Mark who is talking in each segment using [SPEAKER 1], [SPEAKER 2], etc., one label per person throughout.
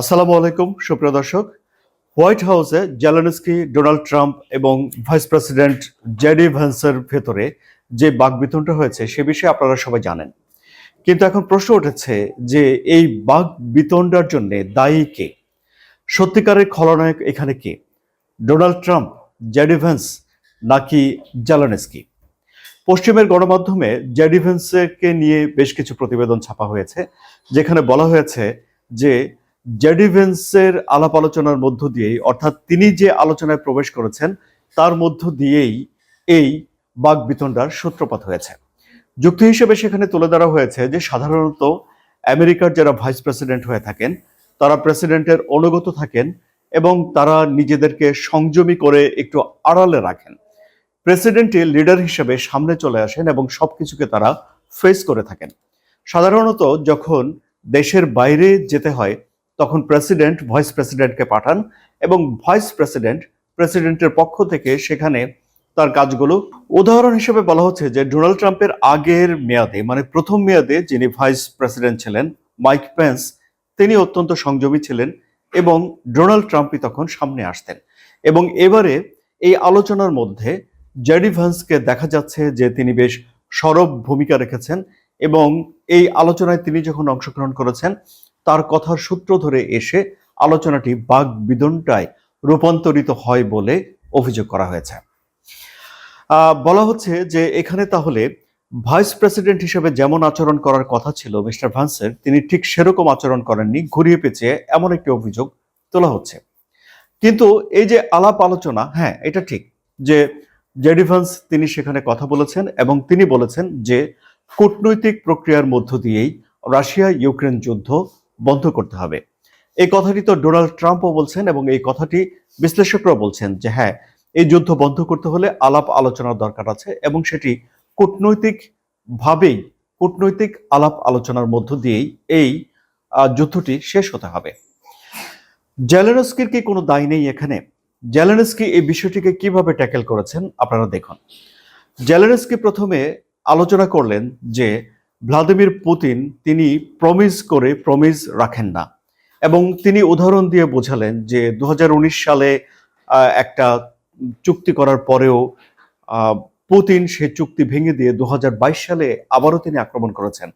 [SPEAKER 1] আসসালামু আলাইকুম, সুপ্রিয় দর্শক। হোয়াইট হাউসে জেলেনস্কি, ডোনাল্ড ট্রাম্প এবং ভাইস প্রেসিডেন্ট জেডি ভ্যান্সের ভেতরে যে বাকবিতণ্ডা হয়েছে, সে বিষয়ে আপনারা সবাই জানেন। কিন্তু এখন প্রশ্ন উঠেছে যে এই বাক বিতণ্ডার জন্য দায়ী কে? সত্যিকারের খলনায়ক এখানে কে? ডোনাল্ড ট্রাম্প, জেডি ভ্যান্স নাকি জেলেনস্কি? পশ্চিমের গণমাধ্যমে জেডি ভ্যান্সকে নিয়ে বেশ কিছু প্রতিবেদন ছাপা হয়েছে, যেখানে বলা হয়েছে যে জেডিভেন্সের আলাপ আলোচনার মধ্য দিয়েই, অর্থাৎ তিনি যে আলোচনায় প্রবেশ করেছেন, তার মধ্য দিয়েই এই বাক বিতণ্ডার সূত্রপাত হয়েছে। যুক্তি হিসেবে সেখানে তুলে ধরা হয়েছে যে, সাধারণত আমেরিকার যারা ভাইস প্রেসিডেন্ট হয়ে থাকেন, তারা প্রেসিডেন্টের অনুগত থাকেন এবং তারা নিজেদেরকে সংযমী করে একটু আড়ালে রাখেন। প্রেসিডেন্টই লিডার হিসেবে সামনে চলে আসেন এবং সব কিছুকে তারা ফেস করে থাকেন। সাধারণত যখন দেশের বাইরে যেতে হয় তখন প্রেসিডেন্ট ভাইস প্রেসিডেন্টকে পাঠান এবং ভাইস প্রেসিডেন্ট প্রেসিডেন্টের পক্ষ থেকে সেখানে তার কাজগুলো উদাহরণ হিসেবে বলা হচ্ছে যে ডোনাল্ড ট্রাম্পের আগের মেয়াদে মানে প্রথম মেয়াদে যিনি ভাইস প্রেসিডেন্ট ছিলেন, মাইক পেন্স, তিনি অত্যন্ত সংযমী ছিলেন এবং ডোনাল্ড ট্রাম্পই তখন সামনে আসতেন। এবং এবারে এই আলোচনার মধ্যে জেডি ভ্যান্সকে দেখা যাচ্ছে যে তিনি বেশ সরব ভূমিকা রেখেছেন এবং এই আলোচনায় তিনি যখন অংশগ্রহণ করেছেন তার কথার সূত্র ধরে এসে আলোচনাটি বাঘ বিদনটায় রূপান্তরিত হয় বলে অভিযোগ করা হয়েছে। বলা হচ্ছে যে এখানে তাহলে ভাইস প্রেসিডেন্ট হিসেবে যেমন আচরণ করার কথা ছিল মিস্টার ভান্সের, তিনি ঠিক সেরকম আচরণ করেননি, ঘুরিয়ে পেঁচিয়ে এমন একটি অভিযোগ তোলা হচ্ছে। কিন্তু এই যে আলাপ আলোচনা হ্যাঁ এটা ঠিক যে জেডি ভান্স তিনি সেখানে কথা বলেছেন এবং তিনি বলেছেন যে কূটনৈতিক প্রক্রিয়ার মধ্য দিয়েই রাশিয়া ইউক্রেন যুদ্ধ বন্ধ করতে হবে। এই কথাটি তো ডোনাল্ড ট্রাম্পও বলছেন এবং এই কথাটি বিশ্লেষকরাও বলছেন যে হ্যাঁ এই যুদ্ধ বন্ধ করতে হলে আলাপ আলোচনার দরকার আছে এবং সেটি কূটনৈতিক ভাবেই কূটনৈতিক আলাপ আলোচনার মধ্য দিয়েই এই যুদ্ধটি শেষ হতে হবে। জেলেনস্কির কি কোনো দায় নেই এখানে? জেলেনস্কি এই বিষয়টিকে কীভাবে ট্যাকেল করেছেন আপনারা দেখুন। জেলেনস্কি প্রথমে আলোচনা করলেন যে ভ্লাদিমির পুতিন তিনি প্রমিস করে প্রমিস রাখেন না। এবং তিনি উদাহরণ দিয়ে বোঝালেন যে দু হাজার উনিশ সালে একটা চুক্তি করার পরেও পুতিন সে চুক্তি ভেঙে দিয়ে দু হাজার বাইশ সালে আবারও তিনি আক্রমণ করেছেন।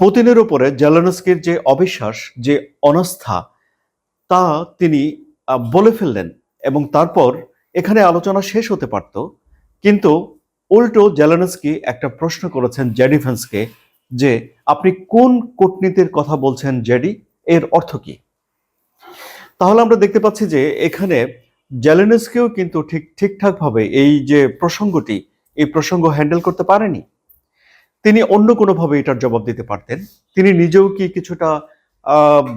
[SPEAKER 1] পুতিনের উপরে জেলেনস্কির যে অবিশ্বাস, যে অনাস্থা, তা তিনি বলে ফেললেন এবং তারপর এখানে আলোচনা শেষ হতে পারত। কিন্তু উল্টো জেলেনস্কি একটা প্রশ্ন করেছেন জেডিফেন্সকে যে আপনি কোন কূটনীতির কথা বলছেন, জেডি? এর অর্থ কি? তাহলে আমরা দেখতে পাচ্ছি যে এখানে জেলেনস্কিও কিন্তু ঠিক, ঠিকঠাকভাবে এই যে প্রসঙ্গটি, এই প্রসঙ্গ হ্যান্ডেল করতে পারেনি। তিনি অন্য কোনোভাবে এটার জবাব দিতে পারতেন। তিনি নিজেও কি কিছুটা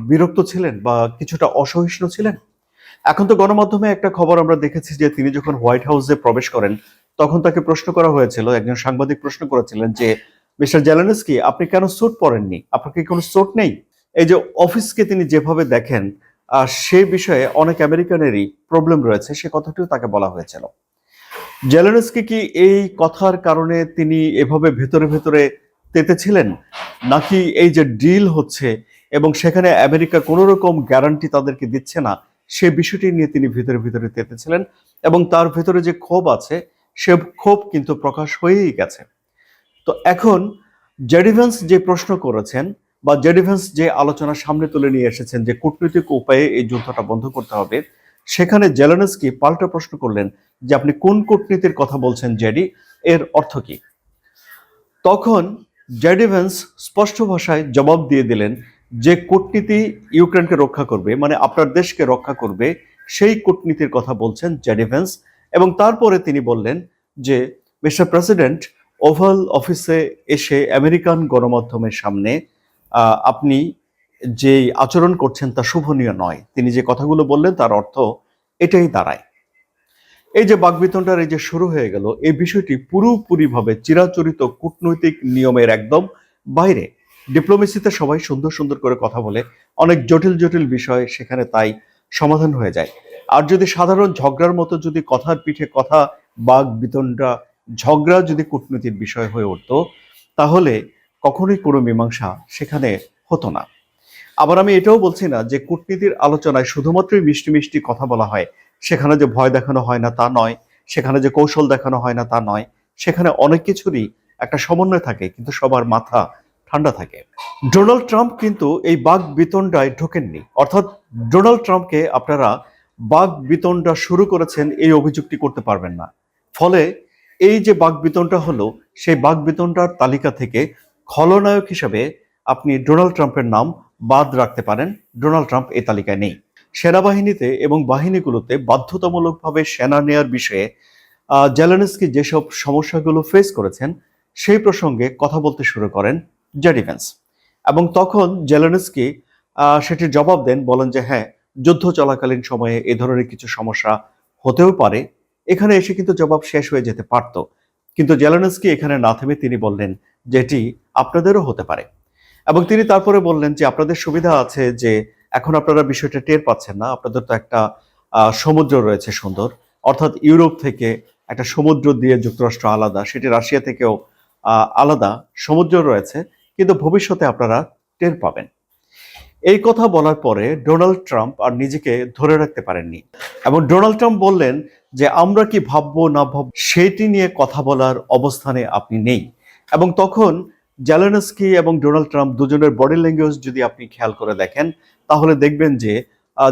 [SPEAKER 1] বিরক্ত ছিলেন বা কিছুটা অসহিষ্ণু ছিলেন? এখন তো গণমাধ্যমে একটা খবর আমরা দেখেছি যে তিনি যখন হোয়াইট হাউসে প্রবেশ করেন, তখন তাকে প্রশ্ন করা হয়েছিল, একজন সাংবাদিক প্রশ্ন করেছিলেন যে মিস্টার জেলেনস্কি, আপনি কেন স্যুট পরেননি? আপনার কি কোনো স্যুট নেই? এই যে অফিসকে তিনি যেভাবে দেখেন, আর সে বিষয়ে অনেক আমেরিকানেরই প্রবলেম রয়েছে, সে কথাটিও তাকে বলা হয়েছিল। জেলেনস্কি কি এই কথার কারণে তিনি এভাবে ভেতরে ভেতরে তেতেছিলেন? নাকি এই যে ডিল হচ্ছে, এবং সেখানে আমেরিকা কোনো রকম গ্যারান্টি তাদেরকে দিচ্ছে না, সে বিষয়টি নিয়ে তিনি ভিতরে ভিতরে তেতেছিলেন, এবং তার ভেতরে যে ক্ষোভ আছে, সে ক্ষোভ কিন্তু প্রকাশ হয়েই গেছে। তো এখন জেডিভেন্স যে প্রশ্ন করেছেন বা জেডিভেন্স যে আলোচনা সামনে তুলে নিয়ে এসেছেন যে কূটনৈতিক উপায়ে এই যুদ্ধটা বন্ধ করতে হবে, সেখানে জেলেনস্কি পাল্টা প্রশ্ন করলেন যে আপনি কোন কূটনীতির কথা বলছেন জেডি, এর অর্থ কি? তখন জেডিভেন্স স্পষ্ট ভাষায় জবাব দিয়ে দিলেন যে কূটনীতি ইউক্রেনকে রক্ষা করবে মানে আপনার দেশকে রক্ষা করবে, সেই কূটনীতির কথা বলছেন জেডিভেন্স এবং তারপরে তিনি বললেন যে মিস্টার প্রেসিডেন্ট ওভাল অফিসে এসে আমেরিকান গণমাধ্যমের সামনে আপনি যে আচরণ করছেন তা শুভনীয় নয়। তিনি যে কথাগুলো বললেন তার অর্থ এটাই দাঁড়ায়। এই যে বাকবিতণ্ডার এই যে শুরু হয়ে গেল, এই বিষয়টি পুরোপুরিভাবে চিরাচরিত কূটনৈতিক নিয়মের একদম বাইরে। ডিপ্লোমেসিতে সবাই সুন্দর সুন্দর করে কথা বলে, অনেক জটিল জটিল বিষয় সেখানে তাই সমাধান হয়ে যায়। আর যদি সাধারণ ঝগড়ার মতো যদি কথার পিঠে কথা বাক বিতণ্ডা ঝগড়া যদি কূটনীতির বিষয় হয়ে উঠতো, তাহলে কখনোই কোনো মীমাংসা সেখানে হতো না। আবার আমি এটাও বলছি না যে কূটনীতির আলোচনায় শুধুমাত্রই মিষ্টি মিষ্টি কথা বলা হয়, সেখানে যে ভয় দেখানো হয় না তা নয়, সেখানে যে কৌশল দেখানো হয় না তা নয়, সেখানে অনেক কিছুরই একটা সমন্বয় থাকে, কিন্তু সবার মাথা ঠান্ডা থাকে। ডোনাল্ড ট্রাম্প কিন্তু এই বাঘ বিতণ্ডায় ঢোকেননি। অর্থাৎ ডোনাল্ড ট্রাম্পকে আপনারা বাঘ বিতণ্ডা শুরু করেছেন এই অভিযোগটি করতে পারবেন না। ফলে এই যে বাঘ বিতণ্ডা হলো, সেই বাঘ বিতণ্ডার তালিকা থেকে খলনায়ক হিসেবে আপনি ডোনাল্ড ট্রাম্পের নাম বাদ রাখতে পারেন। ডোনাল্ড ট্রাম্প এই তালিকায় নেই। সেনাবাহিনীতে এবং বাহিনীগুলোতে বাধ্যতামূলকভাবে সেনা নেয়ার বিষয়ে জেলেনস্কি যেসব সমস্যাগুলো ফেস করেছেন, সেই প্রসঙ্গে কথা বলতে শুরু করেন জেডি ভ্যান্স এবং তখন জেলেনস্কি সেটির জবাব দেন, বলেন যে হ্যাঁ যুদ্ধ চলাকালীন সময়ে এ ধরনের কিছু সমস্যা হতেও পারে এখানে এসে কিন্তু জবাব শেষ হয়ে যেতে পারত। কিন্তু জেলেনস্কি এখানে না থেমে তিনি বললেন, যেটি আপনাদেরও হতে পারে। এবং তিনি তারপরে বললেন যে, আপনাদের সুবিধা আছে যে, এখন আপনারা বিষয়টা টের পাচ্ছেন না। আপনাদের তো একটা সমুদ্র রয়েছে সুন্দর। অর্থাৎ ইউরোপ থেকে একটা সমুদ্র দিয়ে যুক্তরাষ্ট্র আলাদা, সেটি রাশিয়া থেকেও আলাদা সমুদ্র রয়েছে। কিন্তু ভবিষ্যতে আপনারা টের পাবেন। এই কথা বলার পরে ডোনাল্ড ট্রাম্প আর নিজেকে ধরে রাখতে পারেননি। এবং ডোনাল্ড ট্রাম্প বললেন যে, আমরা কি ভাববো না ভাববো সেটি নিয়ে কথা বলার অবস্থানে আপনি নেই। এবং তখন জ্যালেনস্কি এবং ডোনাল্ড ট্রাম্প দুজনের বডি ল্যাঙ্গুয়েজ যদি আপনি খেয়াল করে দেখেন, তাহলে দেখবেন যে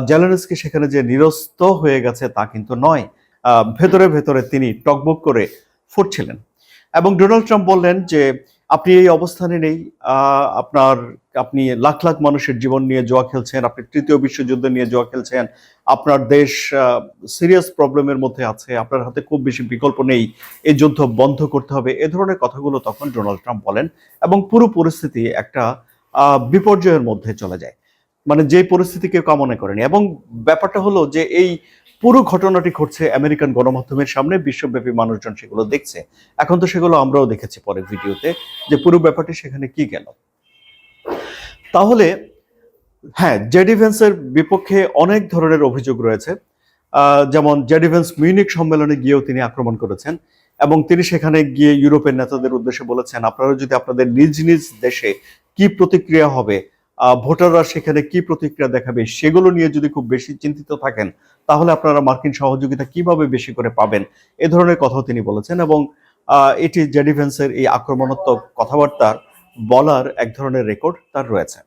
[SPEAKER 1] জ্যালেনস্কি সেখানে যে নিরস্ত হয়ে গেছে তা কিন্তু নয়। ভেতরে ভেতরে তিনি টকবক করে ফুটছিলেন। এবং ডোনাল্ড ট্রাম্প বললেন যে আপনি এই অবস্থানে নেই আপনার আপনি লাখ লাখ মানুষের জীবন নিয়ে জোয়া খেলছেন, আপনি তৃতীয় বিশ্বযুদ্ধ নিয়ে জোয়া খেলছেন, আপনার দেশ সিরিয়াস প্রবলেমের মধ্যে আছে, আপনার হাতে খুব বেশি বিকল্প নেই, এই যুদ্ধ বন্ধ করতে হবে, এ ধরনের কথাগুলো তখন ডোনাল্ড ট্রাম্প বলেন এবং পুরো পরিস্থিতি একটা বিপর্যয়ের মধ্যে চলে যায়। মানে যে পরিস্থিতি কেউ কামনা করেনি এবং ব্যাপারটা হলো যে এই পুরো ঘটনাটি ঘটছে আমেরিকান গণমাধ্যমের সামনে, বিশ্বব্যাপী মানুষজন সেগুলো দেখছে। এখন তো সেগুলো আমরাও দেখেছি পরে ভিডিওতে, যে পুরো ব্যাপারটি সেখানে কি গেল। তাহলে হ্যাঁ জেডিভেন্সের বিপক্ষে অনেক ধরনের অভিযোগ রয়েছে। যেমন জেডিভেন্স মিউনিক সম্মেলনে গিয়েও তিনি আক্রমণ করেছেন এবং তিনি সেখানে গিয়ে ইউরোপের নেতাদের উদ্দেশ্যে বলেছেন, আপনারা যদি আপনাদের নিজ নিজ দেশে কি প্রতিক্রিয়া হবে ভোটাররা সেখানে কি প্রতিক্রিয়া দেখাবে, সেগুলো নিয়ে যদি খুব বেশি চিন্তিত থাকেন তাহলে আপনারা মার্কিন সহযোগিতা কীভাবে বেশি করে পাবেন? এ ধরনের কথাও তিনি বলেছেন এবং এটি জেডিভেন্সের এই আক্রমণাত্মক কথাবার্তার বলার এক ধরনের রেকর্ড তার রয়েছে।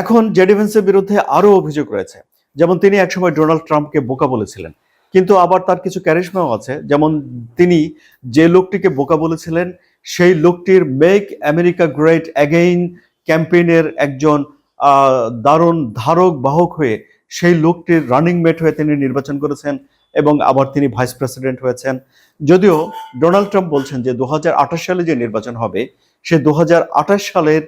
[SPEAKER 1] এখন জেডিভেন্সের বিরুদ্ধে আরও অভিযোগ রয়েছে। যেমন তিনি একসময় ডোনাল্ড ট্রাম্পকে বোকা বলেছিলেন। কিন্তু আবার তার কিছু ক্যারিশমাও আছে। যেমন তিনি যে লোকটিকে বোকা বলেছিলেন, সেই লোকটির মেক আমেরিকা গ্রেট অ্যাগেইন ক্যাম্পেইনের একজন দারুণ ধারক, বাহক হয়ে সেই লোকটির রানিং মেট হয়ে তিনি নির্বাচন করেছেন এবং আবার তিনি ভাইস প্রেসিডেন্ট হয়েছেন। যদিও ডোনাল্ড ট্রাম্প বলছেন যে দু হাজার আঠাশ সালে যে নির্বাচন হবে, সে দু হাজার আঠাশ সালের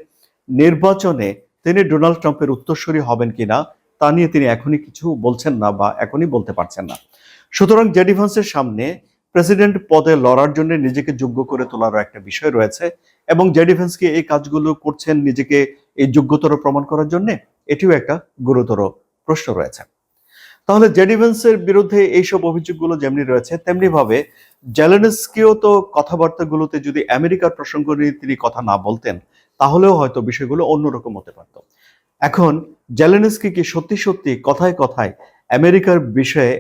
[SPEAKER 1] নির্বাচনে তিনি ডোনাল্ড ট্রাম্পের উত্তরসূরি হবেন কিনা, তা নিয়ে তিনি এখনই কিছু বলছেন না বা এখনই বলতে পারছেন না। সুতরাং জেডি ভান্সের সামনে প্রেসিডেন্ট পদে লড়ার জন্য নিজেকে যোগ্য করে তোলার একটা বিষয় রয়েছে এবং জেডি ভ্যান্সকে এই কাজগুলো করছেন নিজেকে এই যোগ্যতর প্রমাণ করার জন্য? এটিও একটা গুরুতর প্রশ্ন রয়েছে। তাহলে জেডি ভ্যান্সের বিরুদ্ধে এইসব অভিযোগগুলো যেমনি রয়েছে তেমনি ভাবে জেলেনস্কিও তো কথাবার্তাগুলোতে যদি আমেরিকার প্রসঙ্গ নিয়ে তিনি কথা না বলতেন, তাহলেও হয়তো বিষয়গুলো অন্যরকম হতে পারত। এখন জেলেনস্কি কি সত্যি সত্যি কথায় কথায় আমেরিকার বিষয়ে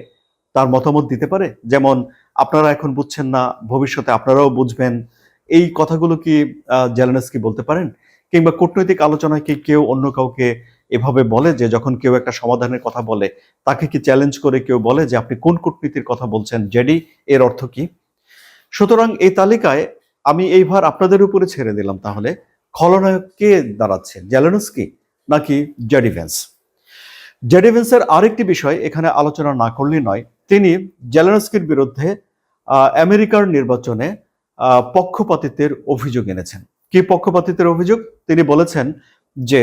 [SPEAKER 1] তার মতামত দিতে পারে? যেমন, আপনারা এখন বুঝছেন না, ভবিষ্যতে আপনারাও বুঝবেন। এই কথাগুলো কি জেলেনস্কি বলতে পারেন? কিংবা কূটনৈতিক আলোচনায় কি কেউ অন্য কাউকে এভাবে বলে যে যখন কেউ একটা সমাধানের কথা বলে, তাকে কি চ্যালেঞ্জ করে কেউ বলে যে আপনি কোন কূটনীতির কথা বলছেন? জেডি, এর অর্থ কি? সুতরাং এই তালিকায় আমি এইবার আপনাদের উপরে ছেড়ে দিলাম তাহলে। খলনায়ক কে দাঁড়াচ্ছে? জেলেনস্কি নাকি জেডি ভ্যান্স জেডি ভ্যান্সের আরেকটি বিষয় এখানে আলোচনা না করলেই নয়। তিনি জেলেনস্কির বিরুদ্ধে আমেরিকার নির্বাচনে পক্ষপাতিত্বের অভিযোগ এনেছেন। কি পক্ষপাতিত্বের অভিযোগ? তিনি বলেছেন যে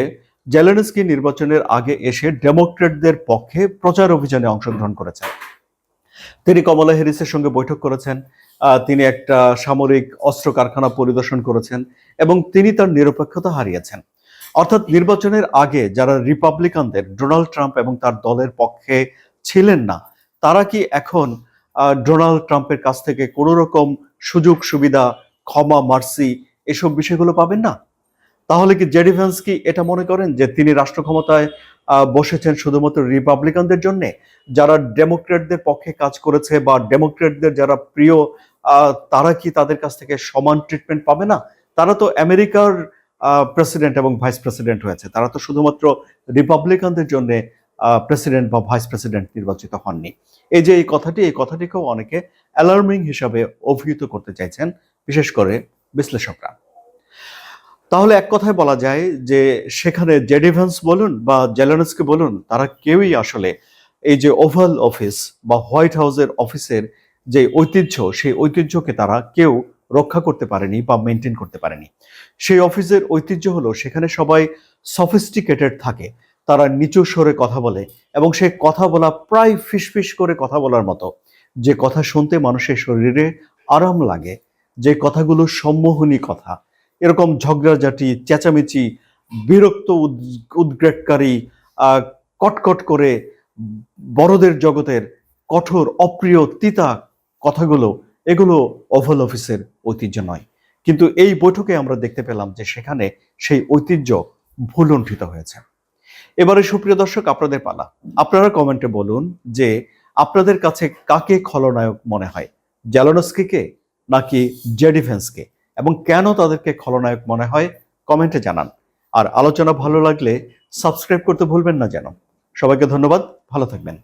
[SPEAKER 1] জেলেনস্কি নির্বাচনের আগে এসে ডেমোক্রেটদের পক্ষে প্রচার অভিযানে অংশগ্রহণ করেছেন। তিনি কমলা হ্যারিসের সঙ্গে বৈঠক করেছেন তিনি একটা সামরিক অস্ত্র কারখানা পরিদর্শন করেছেন এবং তিনি তার নিরপেক্ষতা হারিয়েছেন। অর্থাৎ নির্বাচনের আগে যারা রিপাবলিকানদের, ডোনাল্ড ট্রাম্প এবং তার দলের পক্ষে ছিলেন না, তারা কি এখন ডোনাল্ড ট্রাম্পের কাছ থেকে কোনো রকম সুযোগ সুবিধা ক্ষমা, মার্সি, এসব বিষয়গুলো পাবেন না? তাহলে কি জেডি ভ্যান্স কি এটা মনে করেন যে তিনি রাষ্ট্র ক্ষমতায় বসেছেন শুধুমাত্র রিপাবলিকানদের জন্য? যারা ডেমোক্রেটদের পক্ষে কাজ করেছে বা ডেমোক্রেটদের যারা প্রিয় তারা কি তাদের কাছ থেকে সমান ট্রিটমেন্ট পাবে না? তারা তো আমেরিকার প্রেসিডেন্ট এবং ভাইস প্রেসিডেন্ট হয়েছে। তারা তো শুধুমাত্র রিপাবলিকানদের জন্য প্রেসিডেন্ট বা ভাইস প্রেসিডেন্ট নির্বাচিত হননি। এই যে এই কথাটি, এই কথাটিকেও অনেকে অ্যালার্মিং হিসাবে অভিহিত করতে চাইছেন, বিশেষ করে বিশ্লেষকরা। তাহলে এক কথায় বলা যায় যে সেখানে জেডিভেন্স বলুন বা জেলানসকে বলুন, তারা কেউই আসলে এই যে ওভাল অফিস বা হোয়াইট হাউসের অফিসের যে ঐতিহ্য, সেই ঐতিহ্যকে তারা কেউ রক্ষা করতে পারেনি বা মেনটেন করতে পারেনি। সেই অফিসের ঐতিহ্য হলো সেখানে সবাই সফিস্টিকেটেড থাকে, তারা নিচু স্বরে কথা বলে এবং সেই কথা বলা প্রায় ফিসফিস করে কথা বলার মতো। যে কথা শুনতে মানুষের শরীরে আরাম লাগে, যে কথাগুলো সম্মোহনী কথা এরকম ঝগড়াঝাটি, চেঁচামেচি, বিরক্ত উদ- উদ্গ্রেককারী কটকট করে বড়দের জগতের কঠোর, অপ্রিয়, তিতা কথাগুলো, এগুলো ওভাল অফিসের ঐতিহ্য নয়। কিন্তু এই বৈঠকে আমরা দেখতে পেলাম যে সেখানে সেই ঐতিহ্য ভুলুণ্ঠিত হয়েছে। এবারে সুপ্রিয় দর্শক, আপনাদের পালা। আপনারা কমেন্টে বলুন যে আপনাদের কাছে কাকে খলনায়ক মনে হয়? জ্যালোনস্কিকে নাকি জেডিফেন্সকে এবং কেন তাদেরকে খলনায়ক মনে হয়, কমেন্টে জানান। আর আলোচনা ভালো লাগলে সাবস্ক্রাইব করতে ভুলবেন না যেন। সবাইকে ধন্যবাদ, ভালো থাকবেন।